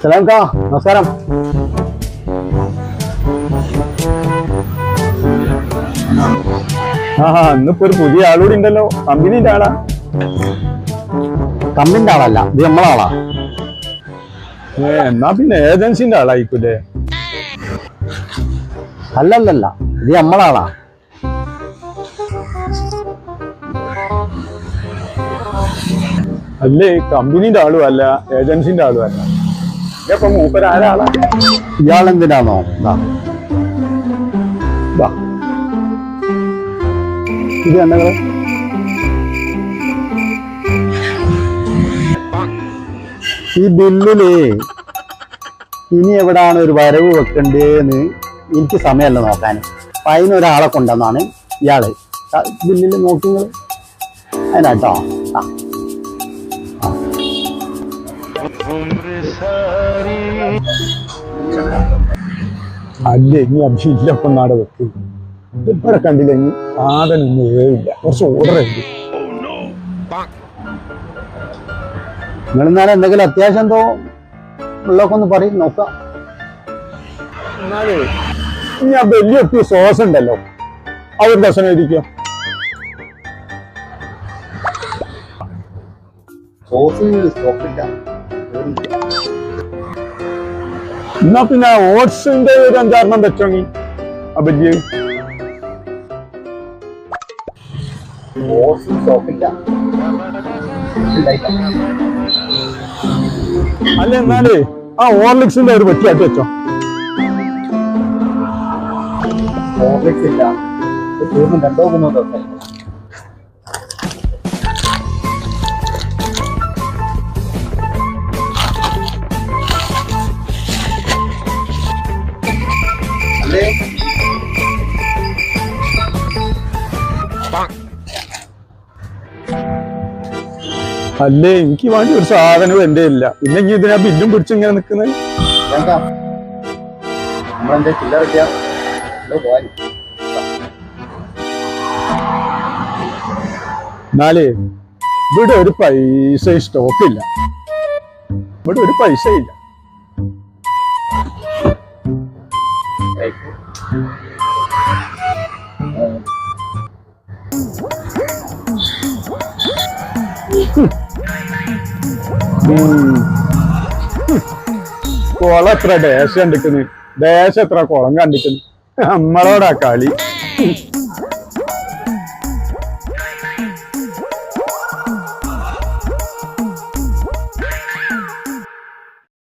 സലാം കാ നമസ്കാരം. ആ ഇന്നിപ്പോ ഒരു പുതിയ ആളൂടി ഉണ്ടല്ലോ. കമ്പനീന്റെ ആളാ. കമ്പനിന്റെ ആളല്ല ഇത് നമ്മളാളാ ഏ എന്നാ പിന്നെ ഏജൻസിന്റെ ആളായിക്കൂലേ അല്ലല്ലല്ല ഇത് നമ്മളാളാ അല്ലേ കമ്പനീന്റെ ആളും അല്ല ഏജൻസിന്റെ ആളും അല്ല ഇപ്പൊ മൂപ്പര് ആരാളാ? ഇയാളെന്തിനാണോ. ഇത് കണ്ടങ്ങൾ ഈ ബില്ലിൽ ഇനി എവിടാണ് ഒരു വരവ് വെക്കണ്ടേന്ന് എനിക്ക് സമയമല്ല നോക്കാൻ. അപ്പൊ അതിനൊരാളെ കൊണ്ടുവന്നാണ് ഇയാൾ. ബില്ലിൽ ബില്ലിൽ നോക്കിങ്ങൾ അതിനാട്ടോ ആ അല്ലേ ഇനി അഭിയില്ലപ്പൊ നാട് വെക്ക്. ഇവിടെ കണ്ടില്ല ഇനി സാധനൊന്നും ഏവില്ല കുറച്ച് ഓർഡർ ഉണ്ട്. നിങ്ങൾ എന്നാലും എന്തെങ്കിലും അത്യാവശ്യം എന്തോ ഉള്ളൊക്കെ ഒന്ന് പറയും നോക്കാം. ഇനി ആ വലിയ സോസ് ഉണ്ടല്ലോ. അവർ ദർശനം ഇരിക്കും സോസ് സ്റ്റോക്കില്ല എന്നാ പിന്നെ ഓട്സിന്റെ ഒരു അഞ്ചാറെണ്ണം വെച്ചോങ്ങി അബജി? അല്ല എന്നാലേ ആ ഓർലിക്സിന്റെ ഒരു വെട്ടിയാട്ടി വെച്ചോ. ഓർലിക്സ് ഇല്ല. രണ്ടോ മൂന്നോ ദിവസം അല്ലേ? എനിക്ക് വേണ്ടി ഒരു സാധനവും എന്റെ ഇല്ല. പിന്നെ ഇനി ഇതിനാ ബില്ലും പിടിച്ച് ഇങ്ങനെ നിക്കുന്നത് എന്നാലേ ഇവിടെ ഒരു പൈസ സ്റ്റോക്ക് ഇല്ല. ഇവിടെ ഒരു പൈസ ഇല്ല. കുളം എത്ര ദേശം കണ്ടിക്കുന്നു ദേശം എത്ര കുളം കണ്ടിക്കുന്നു നമ്മളോടാ കളി